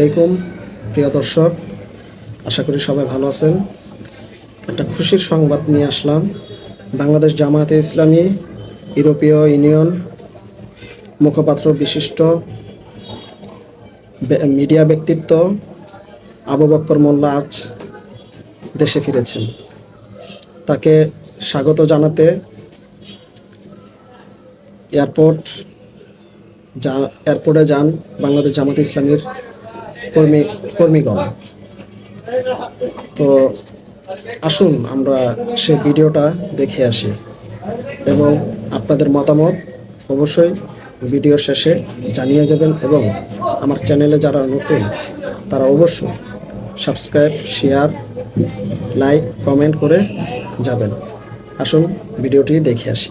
আলাইকুম, প্রিয় দর্শক। আশা করি সবাই ভালো আছেন। একটা খুশির সংবাদ নিয়ে আসলাম। বাংলাদেশ জামায়াতে ইসলামী, ইউরোপীয় ইউনিয়ন, মুখপাত্র বিশিষ্ট মিডিয়া ব্যক্তিত্ব আবু বক্কর মোল্লা আজ দেশে ফিরেছেন। তাকে স্বাগত জানাতে এয়ারপোর্ট যা এয়ারপোর্টে যান বাংলাদেশ জামাত ইসলামীর কর্মী, কর্মীগণ। তো আসুন আমরা সে ভিডিওটা দেখে আসি। এবং আপনাদের মতামত অবশ্যই ভিডিও শেষে জানিয়ে যাবেন এবং আমার চ্যানেলে যারা নতুন, তারা অবশ্যই সাবস্ক্রাইব, শেয়ার, লাইক, কমেন্ট করে যাবেন। আসুন ভিডিওটি দেখে আসি।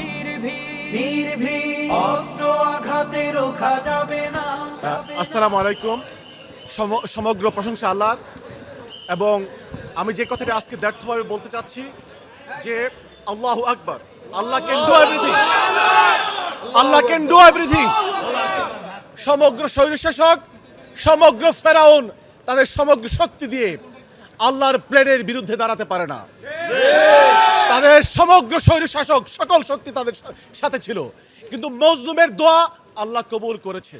আসসালামু আলাইকুম। সম- সমগ্র প্রশংসা আল্লাহর। এবং আমি যে কথাটা আজকে ব্যর্থভাবে বলতে চাচ্ছি, যে আল্লাহ আকবার। Allah can do everything Allah can do everything সমগ্র স্বৈরশাসক, সমগ্র ফেরাউন, তাদের সমগ্র শক্তি দিয়ে আল্লাহর প্লেনের বিরুদ্ধে দাঁড়াতে পারে না। তাদের সমগ্র স্বৈরশাসক সকল শক্তি তাদের সাথে ছিল। কিন্তু মজলুমের দোয়া আল্লাহ কবুল করেছে।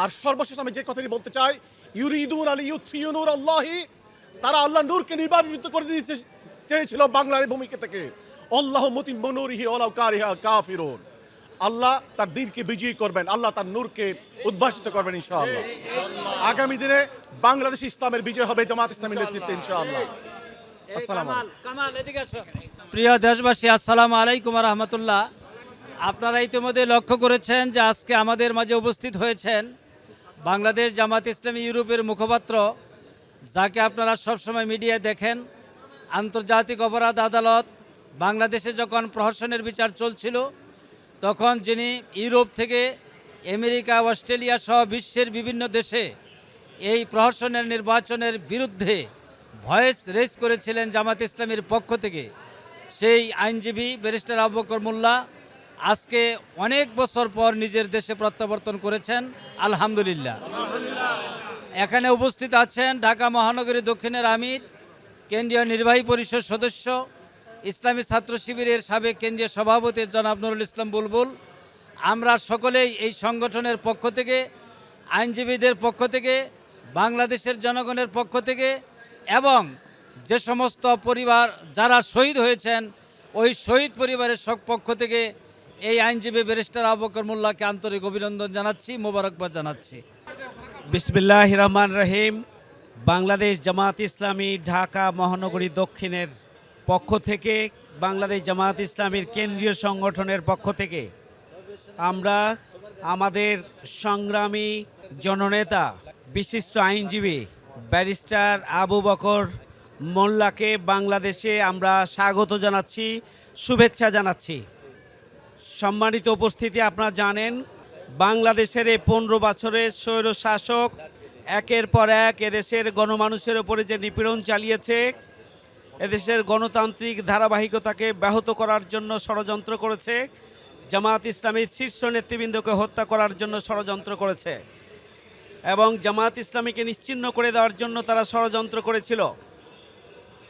আর সর্বশেষ আমি যে কথাটি বলতে চাই, ইউরিদুন আলী ইউথফিউ নূর আল্লাহি, তারা আল্লাহ নূরকে নির্বাপিত করে দিতে চেয়েছিল বাংলার ভূমিকা থেকে। আল্লাহ মতিম নূরিহি ওয়ালাউ কারিহা কাফিরুন। আল্লাহ তার দিনকে বিজয়ী করবেন আল্লাহ তার নূরকে উদ্ভাসিত করবেন ইনশাআল্লাহ। আগামী দিনে বাংলাদেশ ইসলামের বিজয় হবে জামাত ইসলামের নেতৃত্বে ইনশাআল্লাহ। প্রিয় দেশবাসী আসসালামু আলাইকুম রহমতুল্লাহ। আপনারা ইতিমধ্যে লক্ষ্য করেছেন যে আজকে আমাদের মাঝে উপস্থিত হয়েছেন বাংলাদেশ জামাত ইসলামী ইউরোপের মুখপাত্র যাকে আপনারা সবসময় মিডিয়ায় দেখেন। আন্তর্জাতিক অপরাধ আদালত বাংলাদেশে যখন প্রহসনের বিচার চলছিল তখন যিনি ইউরোপ থেকে আমেরিকা, অস্ট্রেলিয়া সহ বিশ্বের বিভিন্ন দেশে এই প্রহসনের নির্বাচনের বিরুদ্ধে ভয়েস রেস করেছিলেন জামাত ইসলামের পক্ষ থেকে। সেই আইনজীবী ব্যারিস্টার আবু বকর মোল্লা আজকে অনেক বছর পর নিজের দেশে প্রত্যাবর্তন করেছেন, আলহামদুলিল্লাহ। এখানে উপস্থিত আছেন ঢাকা মহানগরী দক্ষিণের আমির, কেন্দ্রীয় নির্বাহী পরিষদ সদস্য ইসলামী ছাত্র শিবিরের সাবেক কেন্দ্রীয় সভাপতি জনাব নুরুল ইসলাম বুলবুল, আমরা সকলেই এই সংগঠনের পক্ষ থেকে, আইনজীবীদের পক্ষ থেকে, বাংলাদেশের জনগণের পক্ষ থেকে এবং যে সমস্ত পরিবার যারা শহীদ হয়েছেন, ওই শহীদ পরিবারের সব পক্ষ থেকে এই আইনজীবী ব্যারিস্টার আবকর মোল্লাকে আন্তরিক অভিনন্দন জানাচ্ছি, মোবারকবাদ জানাচ্ছি। বিসমিল্লাহ রহমান রহিম। বাংলাদেশ জামাত ইসলামী ঢাকা মহানগরী দক্ষিণের পক্ষ থেকে বাংলাদেশ জামায়াত ইসলামীর কেন্দ্রীয় সংগঠনের পক্ষ থেকে আমরা আমাদের সংগ্রামী জননেতা, বিশিষ্ট আইনজীবী ব্যারিস্টার আবু বকর মোল্লাকে বাংলাদেশে আমরা স্বাগত জানাচ্ছি, শুভেচ্ছা জানাচ্ছি। সম্মানিত উপস্থিতি আপনারা জানেন, বাংলাদেশের এই পনেরো বছরের স্বৈর শাসক একের পর এক এদেশের গণমানুষের ওপরে যে নিপীড়ন চালিয়েছে এদেশের গণতান্ত্রিক ধারাবাহিকতাকে ব্যাহত করার জন্য ষড়যন্ত্র করেছে। জামাত ইসলামীর শীর্ষ নেতৃবৃন্দকে হত্যা করার জন্য ষড়যন্ত্র করেছে এবং জামাত ইসলামীকে নিশ্চিহ্ন করে দেওয়ার জন্য তারা ষড়যন্ত্র করেছিল।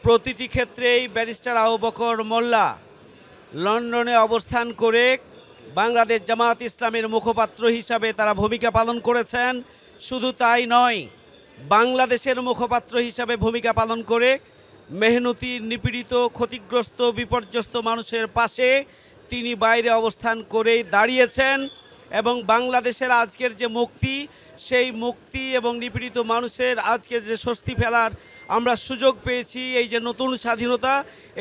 প্রতিটি ক্ষেত্রেই ব্যারিস্টার আবু বকর মোল্লা লন্ডনে অবস্থান করে বাংলাদেশ জামাত ইসলামের মুখপাত্র হিসাবে তারা ভূমিকা পালন করেছেন। শুধু তাই নয়, বাংলাদেশের মুখপাত্র হিসাবে ভূমিকা পালন করে মেহনতি, নিপীড়িত, ক্ষতিগ্রস্ত, বিপর্যস্ত মানুষের পাশে তিনি বাইরে অবস্থান করে দাঁড়িয়েছেন এবং বাংলাদেশের আজকের যে মুক্তি, সেই মুক্তি এবং নিপীড়িত মানুষের আজকের যে স্বস্তি ফেলার আমরা সুযোগ পেয়েছি, এই যে নতুন স্বাধীনতা,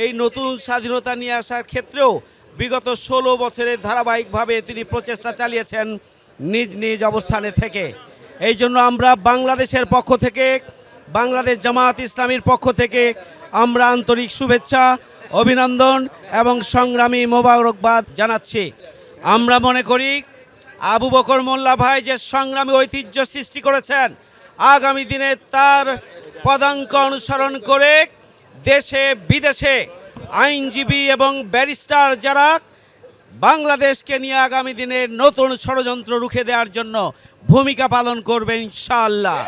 এই নতুন স্বাধীনতা নিয়ে আসার ক্ষেত্রেও বিগত ষোলো বছরের ধারাবাহিকভাবে তিনি প্রচেষ্টা চালিয়েছেন নিজ নিজ অবস্থানে থেকে। এই জন্য আমরা বাংলাদেশের পক্ষ থেকে, বাংলাদেশ জামাত ইসলামীর পক্ষ থেকে আমরা আন্তরিক শুভেচ্ছা, অভিনন্দন এবং সংগ্রামী মোবারকবাদ জানাচ্ছি। আমরা মনে করি আবু বকর মোল্লা ভাই যে সংগ্রামী ঐতিহ্য সৃষ্টি করেছেন, আগামী দিনে তার পদাঙ্ক অনুসরণ করে দেশে, বিদেশে আইনজীবী এবং ব্যারিস্টার যারা বাংলাদেশকে নিয়ে আগামী দিনে নতুন ষড়যন্ত্র রুখে দেওয়ার জন্য ভূমিকা পালন করবেন ইনশাআল্লাহ।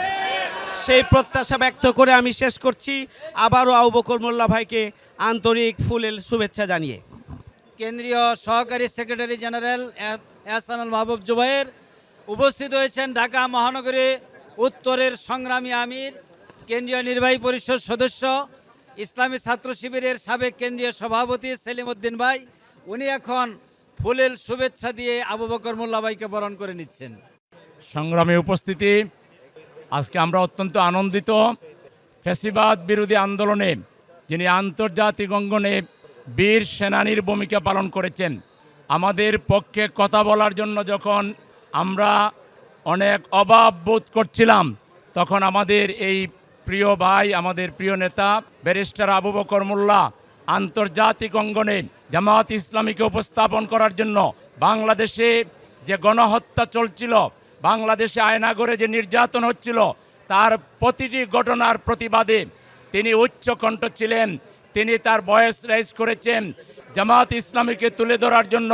সেই প্রত্যাশা ব্যক্ত করে আমি শেষ করছি। আবারও আবু বকর মোল্লা ভাইকে আন্তরিক ফুলেল শুভেচ্ছা জানিয়ে। কেন্দ্রীয় সহকারী সেক্রেটারি জেনারেল এহসানুল মাহবুব জুবাইর উপস্থিত হয়েছেন ঢাকা মহানগরী উত্তরের সংগ্রামী আমির কেন্দ্রীয় নির্বাহী পরিষদ সদস্য ইসলামী ছাত্র শিবিরের সাবেক কেন্দ্রীয় সভাপতি সেলিম উদ্দিন ভাই। উনি এখন ফুলেল শুভেচ্ছা দিয়ে আবু বকর মোল্লা ভাইকে বরণ করে নিচ্ছেন। সংগ্রামী উপস্থিতি আজকে আমরা অত্যন্ত আনন্দিত ফ্যাসিবাদ বিরোধী আন্দোলনে যিনি আন্তর্জাতিক অঙ্গনে বীর সেনানীর ভূমিকা পালন করেছেন, আমাদের পক্ষে কথা বলার জন্য যখন আমরা অনেক অভাব বোধ করছিলাম, তখন আমাদের এই প্রিয় ভাই, আমাদের প্রিয় নেতা, ব্যারিস্টার আবু বকর মোল্লা আন্তর্জাতিক অঙ্গনে জামাত ইসলামীকে উপস্থাপন করার জন্য বাংলাদেশে যে গণহত্যা চলছিল বাংলাদেশে আয়নাগরে যে নির্যাতন হচ্ছিল, তার প্রতিটি ঘটনার প্রতিবাদে তিনি উচ্চ কণ্ঠ ছিলেন। তিনি তার বয়স রাইজ করেছেন। জামাত ইসলামীকে তুলে ধরার জন্য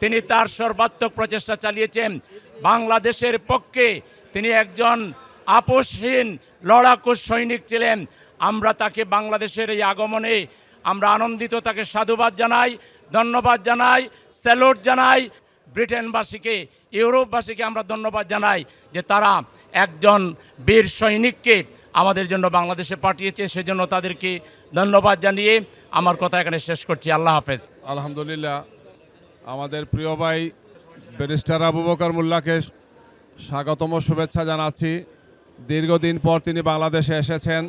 তিনি তার সর্বাত্মক প্রচেষ্টা চালিয়েছেন। বাংলাদেশের পক্ষে তিনি একজন আপোষহীন লড়াকু সৈনিক ছিলেন। আমরা তাকে বাংলাদেশের এই আগমনে আমরা আনন্দিত, তাকে সাধুবাদ জানাই, ধন্যবাদ জানাই, স্যালুট জানাই। ব্রিটেনবাসীকে, ইউরোপবাসীকে আমরা ধন্যবাদ জানাই যে তারা একজন বীর সৈনিককে আমাদের জন্য বাংলাদেশে পাঠিয়েছে। সেজন্য তাদেরকে ধন্যবাদ জানিয়ে আমার কথা এখানে শেষ করছি। আল্লাহ হাফেজ। আলহামদুলিল্লাহ। আমাদের প্রিয় ভাই ব্যারিস্টার আবু বকর মোল্লাকে স্বাগতম শুভেচ্ছা জানাচ্ছি। দীর্ঘদিন পর তিনি বাংলাদেশে এসেছেন।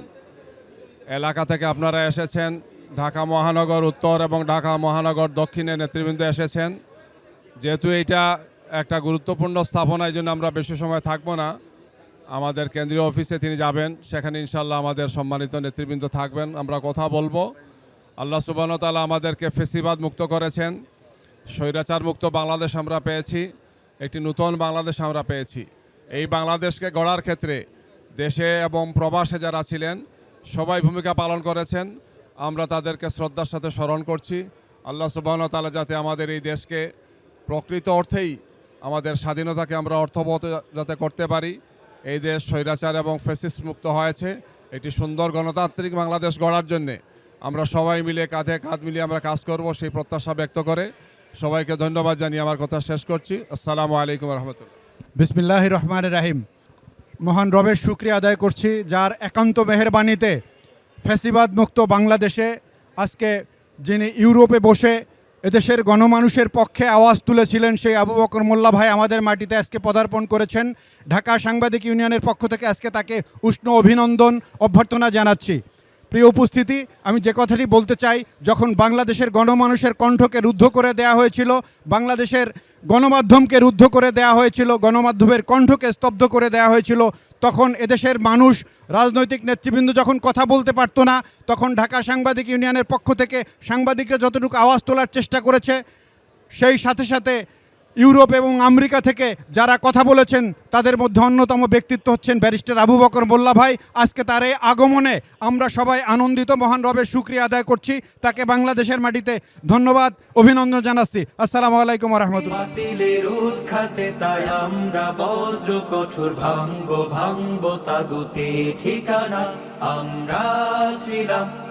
এলাকা থেকে আপনারা এসেছেন। ঢাকা মহানগর উত্তর এবং ঢাকা মহানগর দক্ষিণে নেতৃবৃন্দ এসেছেন। যেহেতু এটা একটা গুরুত্বপূর্ণ স্থাপনা, এই জন্য আমরা বেশি সময় থাকব না। আমাদের কেন্দ্রীয় অফিসে তিনি যাবেন, সেখানে ইনশাল্লাহ আমাদের সম্মানিত নেতৃবৃন্দ থাকবেন। আমরা কথা বলব। আল্লাহ সুবাহ তালা আমাদেরকে ফেসিবাদ মুক্ত করেছেন। স্বৈরাচার মুক্ত বাংলাদেশ আমরা পেয়েছি। একটি নতুন বাংলাদেশ আমরা পেয়েছি। এই বাংলাদেশকে গড়ার ক্ষেত্রে দেশে এবং প্রবাসে যারা ছিলেন, সবাই ভূমিকা পালন করেছেন। আমরা তাদেরকে শ্রদ্ধার সাথে স্মরণ করছি। আল্লাহ সুবাহ তালা যাতে আমাদের এই দেশকে প্রকৃত অর্থেই আমাদের স্বাধীনতাকে আমরা অর্থবত যাতে করতে পারি। এই দেশ স্বৈরাচার এবং ফেসিস মুক্ত হয়েছে। একটি সুন্দর গণতান্ত্রিক বাংলাদেশ গড়ার জন্যে। আমরা সবাই মিলে কাঁধে কাঁধ মিলিয়ে আমরা কাজ করব সেই প্রত্যাশা ব্যক্ত করে। সবাইকে ধন্যবাদ জানিয়ে আমার কথা শেষ করছি। আসসালামু আলাইকুম রহমতুল্লাহ বিসমিল্লাহ রহমান রাহিম। মহান রবের শুক্রিয়া আদায় করছি, যার একান্ত মেহরবানিতে ফ্যাসিবাদ মুক্ত বাংলাদেশে আজকে যিনি ইউরোপে বসে এদেশের গণমানুষের পক্ষে আওয়াজ তুলেছিলেন সেই আবু বকর মোল্লা ভাই আমাদের মাটিতে আজকে পদার্পণ করেছেন। ঢাকা সাংবাদিক ইউনিয়নের পক্ষ থেকে আজকে তাকে উষ্ণ অভিনন্দন, অভ্যর্থনা জানাচ্ছি। প্রিয় উপস্থিতি, আমি যে কথাটি বলতে চাই, যখন বাংলাদেশের গণমানুষের কণ্ঠকে রুদ্ধ করে দেয়া হয়েছিল, বাংলাদেশের গণমাধ্যমকে রুদ্ধ করে দেয়া হয়েছিল, গণমাধ্যমের কণ্ঠকে স্তব্ধ করে দেয়া হয়েছিল, তখন এদেশের মানুষ, রাজনৈতিক নেতৃবৃন্দ যখন কথা বলতে পারতো না, তখন ঢাকা সাংবাদিক ইউনিয়নের পক্ষ থেকে সাংবাদিকরা যতটুকু আওয়াজ তোলার চেষ্টা করেছে, সেই সাথে সাথে ইউরোপ এবং আমেরিকা থেকে যারা কথা বলেছেন, তাদের মধ্যে অন্যতম ব্যক্তিত্ব হচ্ছেন ব্যারিস্টার আবু বকর মোল্লা ভাই। আজকে তার এই আগমনে আমরা সবাই আনন্দিত, মহান রবের শুক্রিয়া আদায় করছি। তাকে বাংলাদেশের মাটিতে ধন্যবাদ, অভিনন্দন জানাচ্ছি। আসসালামু আলাইকুম ঠিকানা আমরা ছিলাম।